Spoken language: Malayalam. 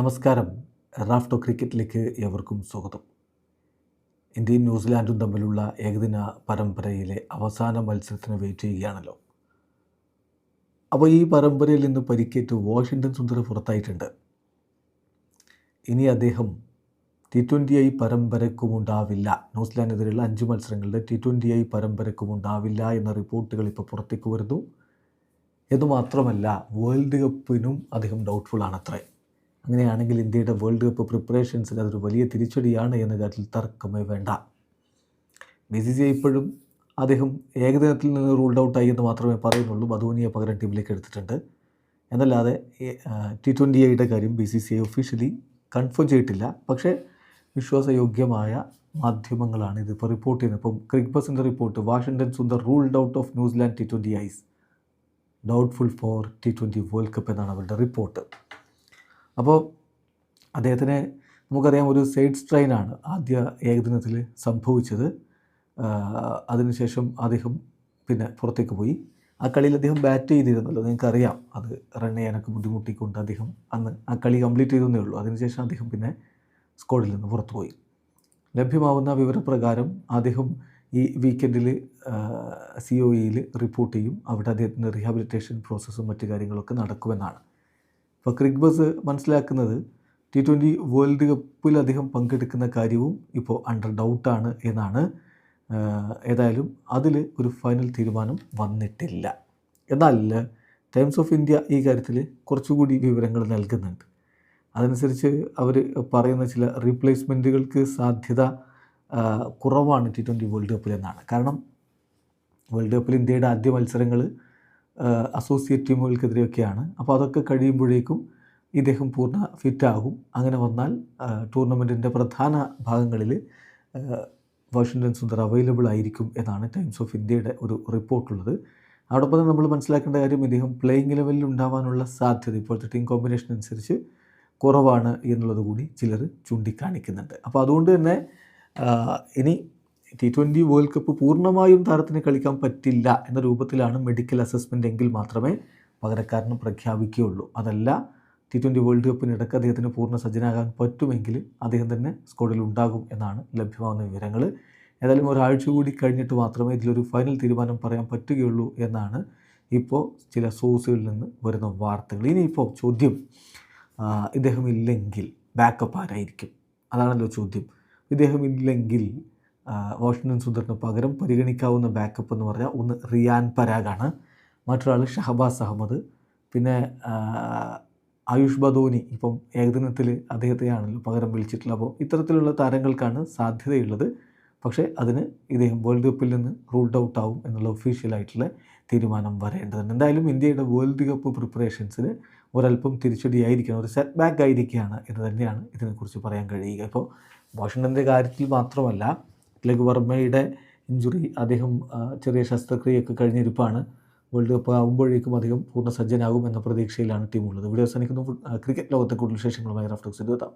നമസ്കാരം. റാഫ്റ്റോ ക്രിക്കറ്റിലേക്ക് ഏവർക്കും സ്വാഗതം. ഇന്ത്യയും ന്യൂസിലാൻഡും തമ്മിലുള്ള ഏകദിന പരമ്പരയിലെ അവസാന മത്സരത്തിന് വെയിറ്റ് ചെയ്യുകയാണല്ലോ. അപ്പോൾ ഈ പരമ്പരയിൽ നിന്ന് പരിക്കേറ്റ് വാഷിങ്ടൺ സുന്ദർ പുറത്തായിട്ടുണ്ട്. ഇനി അദ്ദേഹം ടി ട്വന്റി ഐ പരമ്പരക്കുമുണ്ടാവില്ല. ന്യൂസിലാൻഡിനെതിരെയുള്ള അഞ്ച് മത്സരങ്ങളുടെ ടി ട്വന്റി ഐ പരമ്പരക്കുമുണ്ടാവില്ല എന്ന റിപ്പോർട്ടുകൾ ഇപ്പോൾ പുറത്തേക്ക് വരുന്നു. എന്നുമാത്രമല്ല വേൾഡ് കപ്പിനും അദ്ദേഹം ഡൗട്ട്ഫുൾ ആണത്രേ അങ്ങനെയാണെങ്കിൽ ഇന്ത്യയുടെ വേൾഡ് കപ്പ് പ്രിപ്പറേഷൻസിൽ അതൊരു വലിയ തിരിച്ചടിയാണ് എന്ന കാര്യത്തിൽ തർക്കമേ വേണ്ട. ബി സി സി ഇപ്പോഴും അദ്ദേഹം ഏകദിനത്തിൽ നിന്ന് റൂൾഡ് ഔട്ടായി എന്ന് മാത്രമേ പറയുന്നുള്ളൂ. മധുവനിയെ പകരം ടീമിലേക്ക് എടുത്തിട്ടുണ്ട്. എന്നല്ലാതെ ടി ട്വന്റി ഐയുടെ കാര്യം B C C I officially confirm ചെയ്തിട്ടില്ല. പക്ഷേ വിശ്വാസയോഗ്യമായ മാധ്യമങ്ങളാണ് ഇതിപ്പോൾ റിപ്പോർട്ട് ചെയ്യുന്നത്. ഇപ്പം ക്രിക് ബസിന്റെ report Washington Sundar ruled out of New Zealand T twenty Is doubtful for T twenty World Cup എന്നാണ് അവരുടെ റിപ്പോർട്ട് അപ്പോൾ അദ്ദേഹത്തിന് നമുക്കറിയാം ഒരു സൈഡ് സ്ട്രെയിനാണ് ആദ്യ ഏകദിനത്തിൽ സംഭവിച്ചത്. അതിനുശേഷം അദ്ദേഹം പിന്നെ പുറത്തേക്ക് പോയി. ആ കളിയിൽ അദ്ദേഹം ബാറ്റ് ചെയ്തിരുന്നല്ലോ നിങ്ങൾക്കറിയാം. അത് റൺ ചെയ്യാനൊക്കെ ബുദ്ധിമുട്ടിക്കൊണ്ട് അദ്ദേഹം അന്ന് ആ കളി കംപ്ലീറ്റ് ചെയ്തേ ഉള്ളൂ. അതിനുശേഷം അദ്ദേഹം പിന്നെ സ്ക്വാഡിൽ നിന്ന് പുറത്തു പോയി. ലഭ്യമാവുന്ന വിവരപ്രകാരം അദ്ദേഹം ഈ വീക്കെൻഡിൽ സി ഒ ഇയിൽ റിപ്പോർട്ട് ചെയ്യും. അവിടെ അദ്ദേഹത്തിന്റെ റീഹാബിലിറ്റേഷൻ പ്രോസസ്സും മറ്റു കാര്യങ്ങളൊക്കെ നടക്കുമെന്നാണ്. ഇപ്പോൾ ക്രിക്ബസ് മനസ്സിലാക്കുന്നത് ടി ട്വന്റി വേൾഡ് കപ്പിൽ അദ്ദേഹം പങ്കെടുക്കുന്ന കാര്യവും ഇപ്പോൾ അണ്ടർ ഡൗട്ടാണ് എന്നാണ് ഏതായാലും അതിൽ ഒരു ഫൈനൽ തീരുമാനം വന്നിട്ടില്ല. എന്നാൽ ടൈംസ് ഓഫ് ഇന്ത്യ ഈ കാര്യത്തിൽ കുറച്ചുകൂടി വിവരങ്ങൾ നൽകുന്നുണ്ട്. അതനുസരിച്ച് അവർ പറയുന്ന ചില റീപ്ലേസ്മെന്റുകൾക്ക് സാധ്യത കുറവാണ് ടി ട്വന്റി വേൾഡ് കപ്പിൽ എന്നാണ്. കാരണം വേൾഡ് കപ്പിൽ ഇന്ത്യയുടെ ആദ്യ മത്സരങ്ങൾ അസോസിയേറ്റ് ടീമുകൾക്കെതിരെയൊക്കെയാണ് അപ്പോൾ അതൊക്കെ കഴിയുമ്പോഴേക്കും ഇദ്ദേഹം പൂർണ ഫിറ്റാകും അങ്ങനെ വന്നാൽ ടൂർണമെന്റിന്റെ പ്രധാന ഭാഗങ്ങളിൽ വാഷിങ്ടൺ സുന്ദർ അവൈലബിൾ ആയിരിക്കും എന്നാണ് ടൈംസ് ഓഫ് ഇന്ത്യയുടെ ഒരു റിപ്പോർട്ടുള്ളത്. അതോടൊപ്പം തന്നെ നമ്മൾ മനസ്സിലാക്കേണ്ട കാര്യം ഇദ്ദേഹം പ്ലേയിങ് ലെവലിൽ ഉണ്ടാവാനുള്ള സാധ്യത ഇപ്പോഴത്തെ ടീം കോമ്പിനേഷൻ അനുസരിച്ച് കുറവാണ് എന്നുള്ളത് കൂടി ചിലർ ചൂണ്ടിക്കാണിക്കുന്നുണ്ട്. അപ്പോൾ അതുകൊണ്ട് തന്നെ ഇനി ടി ട്വന്റി വേൾഡ് കപ്പ് പൂർണമായും താരത്തിന് കളിക്കാൻ പറ്റില്ല എന്ന രൂപത്തിലാണ് മെഡിക്കൽ അസസ്മെന്റ് എങ്കിൽ മാത്രമേ പകരക്കാരന് പ്രഖ്യാപിക്കുകയുള്ളൂ. അതല്ല ടി ട്വന്റി വേൾഡ് കപ്പിനിടക്ക് അദ്ദേഹത്തിന് പൂർണ സജ്ജനാകാൻ പറ്റുമെങ്കിൽ അദ്ദേഹം തന്നെ സ്ക്വാഡിൽ ഉണ്ടാകും എന്നാണ് ലഭ്യമാകുന്ന വിവരങ്ങൾ ഏതായാലും ഒരാഴ്ച കൂടി കഴിഞ്ഞിട്ട് മാത്രമേ ഇതിലൊരു ഫൈനൽ തീരുമാനം പറയാൻ പറ്റുകയുള്ളൂ എന്നാണ് ഇപ്പോൾ ചില സോഴ്സുകളിൽ നിന്ന് വരുന്ന വാർത്തകൾ. ഇനിയിപ്പോൾ ചോദ്യം ഇദ്ദേഹം ഇല്ലെങ്കിൽ ബാക്കപ്പ് ആരായിരിക്കും? അതാണല്ലോ ചോദ്യം. ഇദ്ദേഹം ഇല്ലെങ്കിൽ വാഷിങ്ടൺ സുന്ദറിന് പകരം പരിഗണിക്കാവുന്ന ബാക്കപ്പ് എന്ന് പറഞ്ഞാൽ ഒന്ന് റിയാൻ പരാഗാണ്. മറ്റൊരാൾ ഷഹബാസ് അഹമ്മദ്. പിന്നെ ആയുഷ് ബദോനി ഇപ്പം ഏകദിനത്തിൽ അദ്ദേഹത്തെയാണല്ലോ പകരം വിളിച്ചിട്ടുള്ളത്. അപ്പോൾ ഇത്തരത്തിലുള്ള താരങ്ങൾക്കാണ് സാധ്യതയുള്ളത്. പക്ഷേ അതിന് ഇദ്ദേഹം വേൾഡ് കപ്പിൽ നിന്ന് റൂൾഡ് ഔട്ട് ആവും എന്നുള്ള ഒഫീഷ്യലായിട്ടുള്ള തീരുമാനം വരേണ്ടതുണ്ട്. എന്തായാലും ഇന്ത്യയുടെ വേൾഡ് കപ്പ് പ്രിപ്പറേഷൻസിന് ഒരല്പം തിരിച്ചടിയായിരിക്കണം ഒരു സെറ്റ് ബാക്ക് ആയിരിക്കുകയാണ് എന്ന് തന്നെയാണ് ഇതിനെക്കുറിച്ച് പറയാൻ കഴിയുക. ഇപ്പോൾ വാഷിങ്ടന്റെ കാര്യത്തിൽ മാത്രമല്ല തിലക് വർമ്മയുടെ ഇഞ്ചുറി അദ്ദേഹം ചെറിയ ശസ്ത്രക്രിയയൊക്കെ കഴിഞ്ഞിരിപ്പാണ്. വേൾഡ് കപ്പ് ആകുമ്പോഴേക്കും അധികം പൂർണ സജ്ജനാകും എന്ന പ്രതീക്ഷയിലാണ് ടീമുള്ളത് ഇവിടെ അവസാനിക്കുന്നു ക്രിക്കറ്റ് ലോകത്തെ കൂടുതൽ വിശേഷങ്ങളുമായി റഫ്ലക്സ് എത്താം.